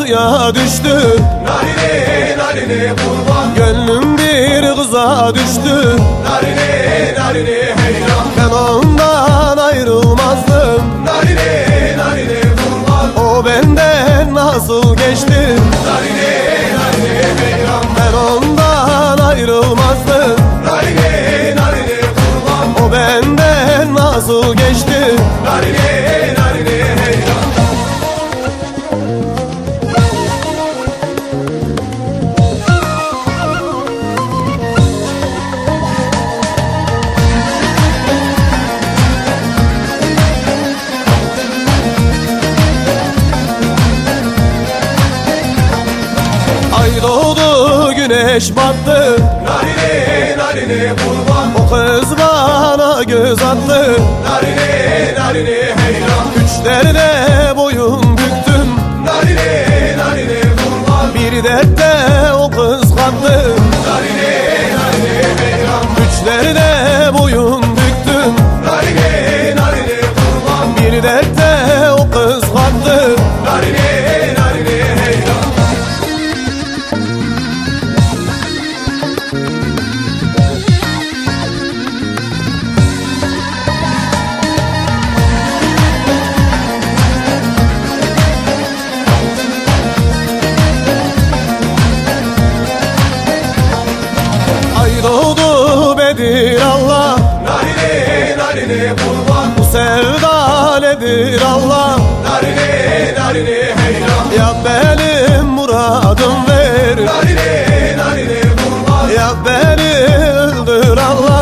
suya düştü. Narine narine kurban. Gönlüm bir kıza düştü. Narine narine heyran. Ben ondan ayrılmazdım. Narine narine kurban. O benden nasıl geçti? Narine narine heyran. Ben ondan ayrılmazdım. Narine narine kurban. O benden nasıl geçti? Narine doğdu güneş battı. Narine narine kurban. O kız bana göz attı. Narine narine heyran. Güçlerine boyun büktüm. Narine narine kurban. Bir dertte Doğdu Bedir Allah. Narine narine kurban. Bu sevda nedir Allah? Narine narine heyran. Ya benim muradım ver Narine narine kurban. Ya beni öldür Allah